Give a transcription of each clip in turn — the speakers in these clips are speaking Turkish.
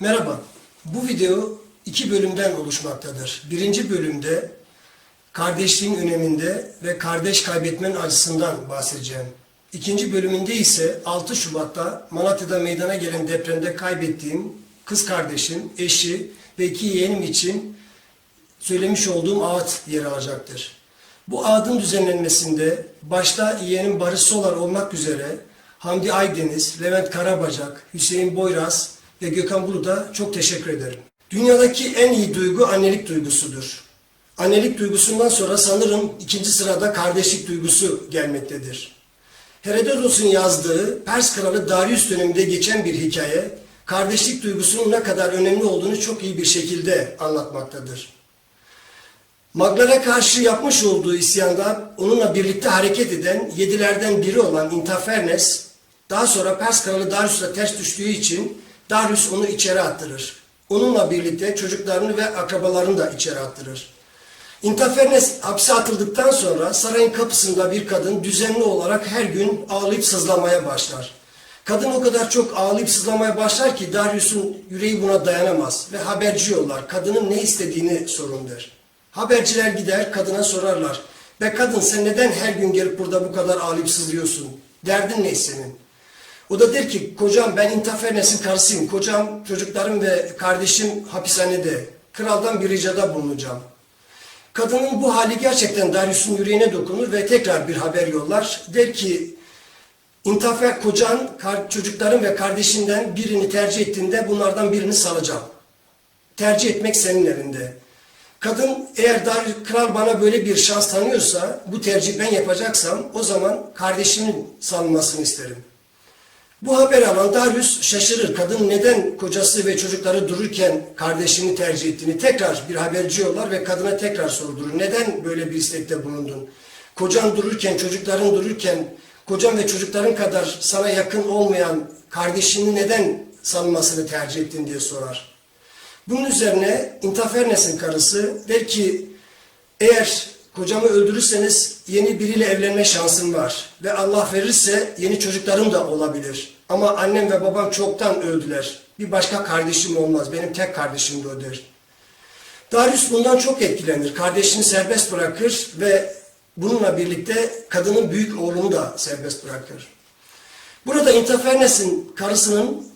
Merhaba, bu video iki bölümden oluşmaktadır. Birinci bölümde kardeşliğin öneminde ve kardeş kaybetmenin acısından bahsedeceğim. İkinci bölümünde ise 6 Şubat'ta Malatya'da meydana gelen depremde kaybettiğim kız kardeşim, eşi ve iki yeğenim için söylemiş olduğum ağıt yer alacaktır. Bu ağıtın düzenlenmesinde başta yeğenim Barış Solar olmak üzere Hamdi Aydeniz, Levent Karabacak, Hüseyin Boyraz ve Gökhan Bulut'a çok teşekkür ederim. Dünyadaki en iyi duygu annelik duygusudur. Annelik duygusundan sonra sanırım ikinci sırada kardeşlik duygusu gelmektedir. Herodotos'un yazdığı Pers kralı Darius döneminde geçen bir hikaye, kardeşlik duygusunun ne kadar önemli olduğunu çok iyi bir şekilde anlatmaktadır. Maglara karşı yapmış olduğu isyanda onunla birlikte hareket eden yedilerden biri olan Intafernes, daha sonra Pers kralı Darius'la ters düştüğü için Darius onu içeri attırır. Onunla birlikte çocuklarını ve akrabalarını da içeri attırır. Intafernes hapse atıldıktan sonra sarayın kapısında bir kadın düzenli olarak her gün ağlayıp sızlamaya başlar. Kadın o kadar çok ağlayıp sızlamaya başlar ki Darius'un yüreği buna dayanamaz ve haberci yollar. Kadının ne istediğini sorun der. Haberciler gider kadına sorarlar. Be kadın sen neden her gün gelip burada bu kadar ağlayıp sızlıyorsun? Derdin ne senin? O da der ki kocam ben Intafernes'in karısıyım. Kocam, çocuklarım ve kardeşim hapishanede. Kraldan bir ricada bulunacağım. Kadının bu hali gerçekten Darius'un yüreğine dokunur ve tekrar bir haber yollar. Der ki İntafer kocan, kar- çocukların ve kardeşinden birini tercih ettiğinde bunlardan birini salacağım. Tercih etmek senin elinde. Kadın eğer Darius, kral bana böyle bir şans tanıyorsa bu tercih ben yapacaksam o zaman kardeşimin salınmasını isterim. Bu haber alan Darius şaşırır. Kadın neden kocası ve çocukları dururken kardeşini tercih ettiğini tekrar bir haberci yollar ve kadına tekrar sordurur. Neden böyle bir istekte bulundun? Kocan dururken, çocukların dururken, kocan ve çocukların kadar sana yakın olmayan kardeşini neden salmasını tercih ettin diye sorar. Bunun üzerine Intafernes'in karısı der ki eğer kocamı öldürürseniz yeni biriyle evlenme şansım var. Ve Allah verirse yeni çocuklarım da olabilir. Ama annem ve babam çoktan öldüler. Bir başka kardeşim olmaz. Benim tek kardeşim de o. Darius bundan çok etkilenir. Kardeşini serbest bırakır ve bununla birlikte kadının büyük oğlunu da serbest bırakır. Burada Intafernes'in karısının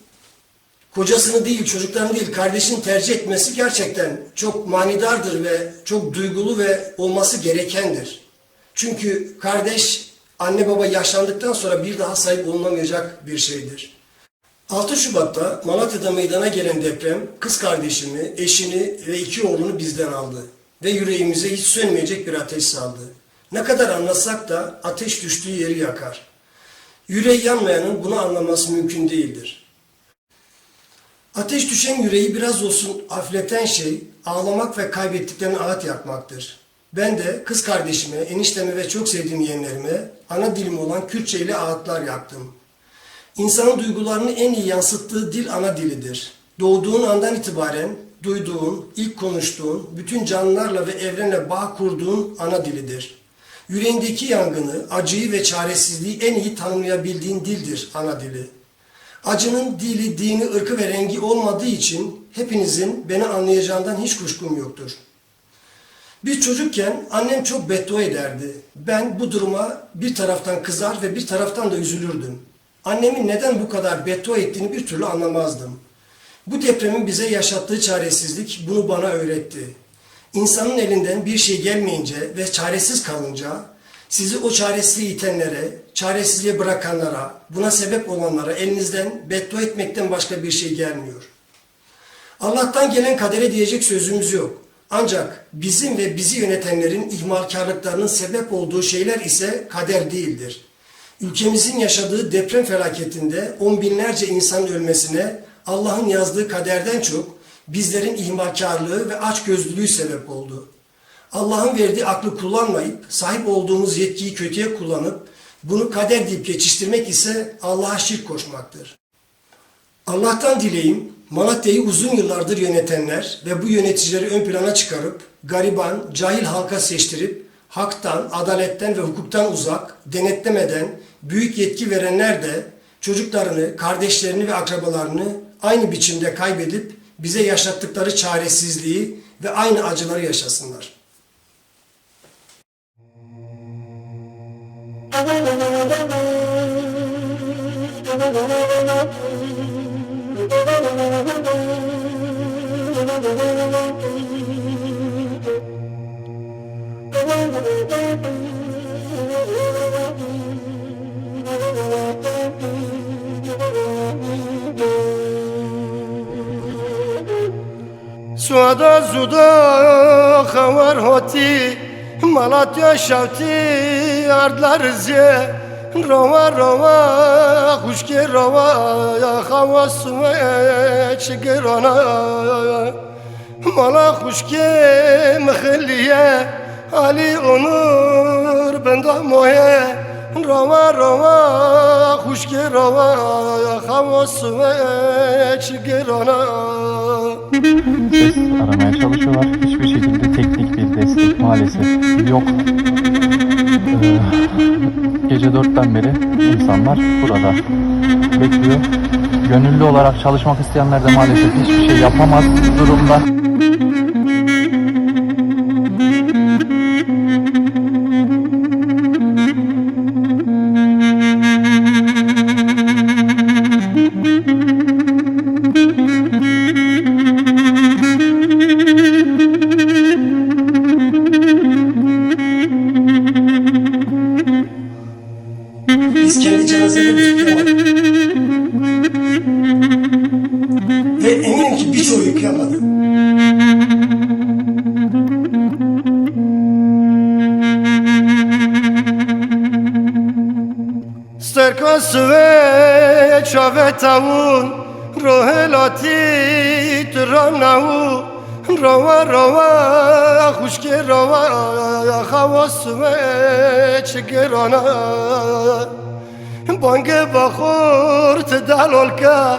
kocasını değil, çocuklarını değil, kardeşini tercih etmesi gerçekten çok manidardır ve çok duygulu ve olması gerekendir. Çünkü kardeş anne baba yaşlandıktan sonra bir daha sahip olunamayacak bir şeydir. 6 Şubat'ta Malatya'da meydana gelen deprem kız kardeşimi, eşini ve iki oğlunu bizden aldı ve yüreğimize hiç sönmeyecek bir ateş saldı. Ne kadar anlasak da ateş düştüğü yeri yakar. Yüreği yanmayanın bunu anlaması mümkün değildir. Ateş düşen yüreği biraz olsun hafifleten şey ağlamak ve kaybettiklerini ağıt yakmaktır. Ben de kız kardeşime, enişteme ve çok sevdiğim yeğenlerime ana dilim olan Kürtçe ile ağıtlar yaktım. İnsanın duygularını en iyi yansıttığı dil ana dilidir. Doğduğun andan itibaren duyduğun, ilk konuştuğun, bütün canlılarla ve evrenle bağ kurduğun ana dilidir. Yüreğindeki yangını, acıyı ve çaresizliği en iyi tanımlayabildiğin dildir ana dili. Acının dili, dini, ırkı ve rengi olmadığı için hepinizin beni anlayacağından hiç kuşkum yoktur. Biz çocukken annem çok beddua ederdi. Ben bu duruma bir taraftan kızar ve bir taraftan da üzülürdüm. Annemin neden bu kadar beddua ettiğini bir türlü anlamazdım. Bu depremin bize yaşattığı çaresizlik bunu bana öğretti. İnsanın elinden bir şey gelmeyince ve çaresiz kalınca sizi o çaresizliğe itenlere, çaresizliğe bırakanlara, buna sebep olanlara elinizden beddua etmekten başka bir şey gelmiyor. Allah'tan gelen kadere diyecek sözümüz yok. Ancak bizim ve bizi yönetenlerin ihmalkarlıklarının sebep olduğu şeyler ise kader değildir. Ülkemizin yaşadığı deprem felaketinde on binlerce insanın ölmesine Allah'ın yazdığı kaderden çok bizlerin ihmalkarlığı ve açgözlülüğü sebep oldu. Allah'ın verdiği aklı kullanmayıp sahip olduğumuz yetkiyi kötüye kullanıp bunu kader deyip geçiştirmek ise Allah'a şirk koşmaktır. Allah'tan dileğim Malatya'yı uzun yıllardır yönetenler ve bu yöneticileri ön plana çıkarıp gariban, cahil halka seçtirip haktan, adaletten ve hukuktan uzak, denetlemeden büyük yetki verenler de çocuklarını, kardeşlerini ve akrabalarını aynı biçimde kaybedip bize yaşattıkları çaresizliği ve aynı acıları yaşasınlar. Suada zuda xavar hoti Malatya şavti ardlar zye Rova rova xuşke rova Ya xava suve çigirana Mala xuşke mıhılliye Ali onur benda moye Rova rova xuşke rova xava suve çigirana ses aramaya çalışıyorlar. Hiçbir şekilde teknik bir destek maalesef yok. Gece dörtten beri insanlar burada bekliyor. Gönüllü olarak çalışmak isteyenler de maalesef hiçbir şey yapamaz durumda. Biz سرکو سوی چاوه تاون روه لاتی ترا نهو روا روا خوشگی روا خوا سوی چگی را نه بانگ بخور تدال الکا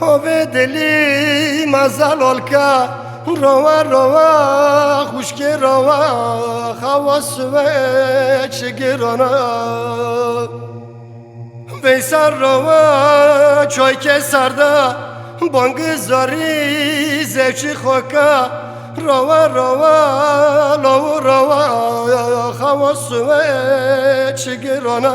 هوه دلی مزال الکا روا روا خوشگی روا خواس سوی چگی Veysel rova çay kesarda Bangı zari zevçi xoka. Rova rova lavu rova Hava suve çigirana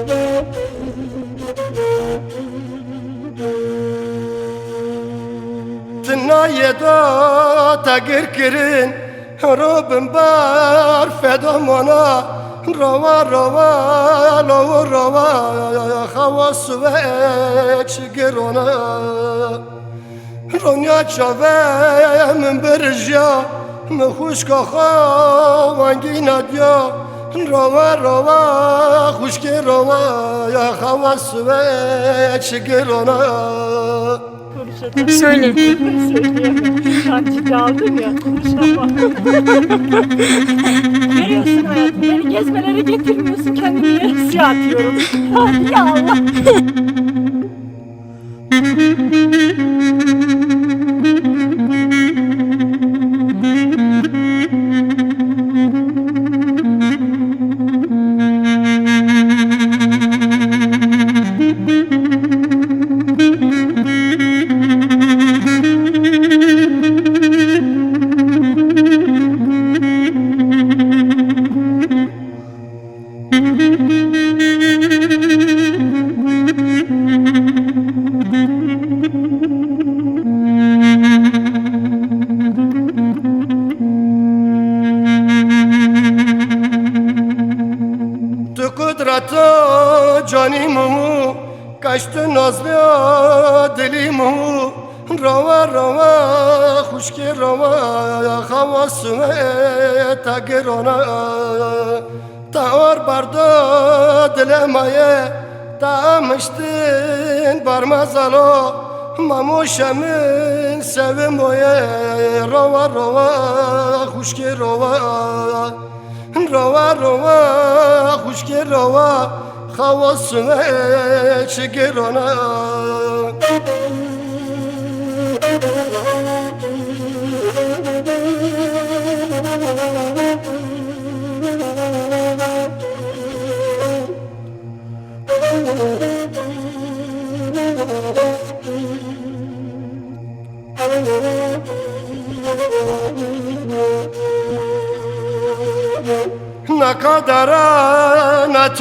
Tnaye da tagir kirin Robin bar feda mana Rova rova lo rova Hava suve çigirona Ronya çave min birja Mi xuşka xa vangina diya Rova rova xuşki rova hava suve çigirona Söyle. Sancı aldım ya konuşamam. Görüyorsun hayatım beni gezmelere getirmiyorsun kendimi suya atıyorum. Ya Allah. Tu kudreta cani mumu Kaçtı nazlı dili Rova rova Kuşki rova Havasına Takir ona. Ta or bardo Dilemaye Ta mıştın Barmazalo Mamuşemin Sevim oye Rova rova Kuşki rova Rova rova Kuşki rova Havasına Çıkır ona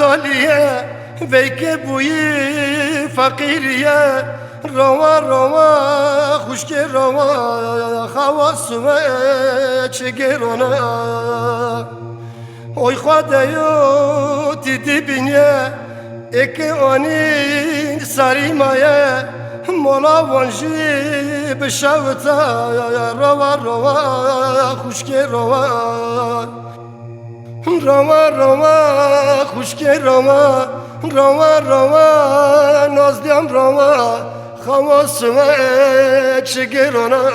Anatoliye Veyke buyi fakiriye Rova rova Kuşke rova Havası ve çeker ona. Oy xwadeyo titi binye Eke anin sarimaye Mola vanji bişavta Rova rova Kuşke rova Roma Roma Kuşke Roma Roma Roma Nazlıam Roma Havasına çeker ona